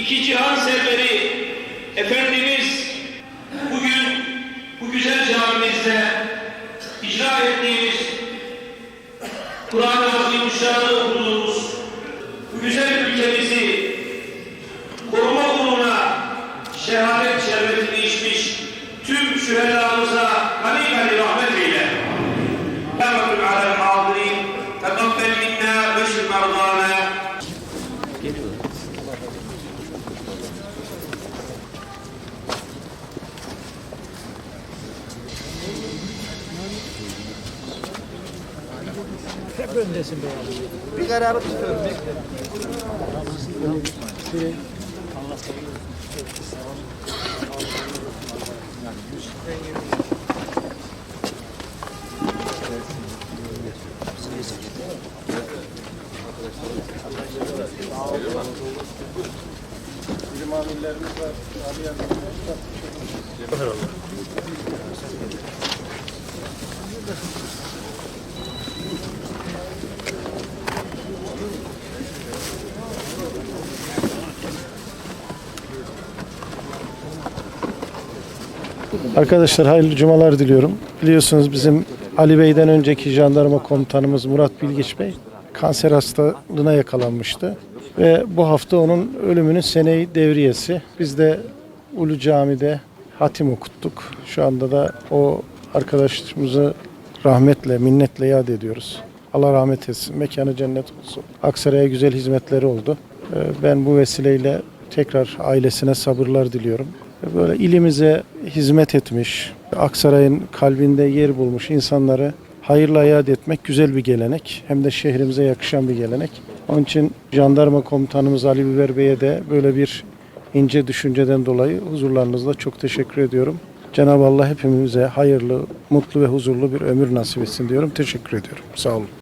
iki cihan serveri Efendimiz bugün bu güzel camimizde icra ettiğimiz Kur'an-ı Azimüşşan'ı okuduğumuz bu güzel ülkemizi koruma uğruna şehadet şerbetini içmiş tüm şühedamıza gani gani rahmet eyle. Ya Rabbül alel hadirin, tekabbel minna ve merdana. Hep öndesin be abi. Bir kararı tutuyorum. Bekle. Bizim amirlerimiz var. Arayanlarımız var. Arkadaşlar hayırlı cumalar diliyorum. Biliyorsunuz bizim Ali Bey'den önceki jandarma komutanımız Murat Bilgiç Bey kanser hastalığına yakalanmıştı. Ve bu hafta onun ölümünün seneyi devriyesi. Biz de Ulu Cami'de hatim okuttuk. Şu anda da o arkadaşımızı rahmetle, minnetle yad ediyoruz. Allah rahmet etsin, mekanı cennet olsun. Aksaray'a güzel hizmetleri oldu. Ee, Ben bu vesileyle tekrar ailesine sabırlar diliyorum. Böyle ilimize hizmet etmiş, Aksaray'ın kalbinde yer bulmuş insanları hayırla yad etmek güzel bir gelenek. Hem de şehrimize yakışan bir gelenek. Onun için jandarma komutanımız Ali Biber Bey'e de böyle bir ince düşünceden dolayı huzurlarınızda çok teşekkür ediyorum. Cenab-ı Allah hepimize hayırlı, mutlu ve huzurlu bir ömür nasip etsin diyorum. Teşekkür ediyorum. Sağ olun.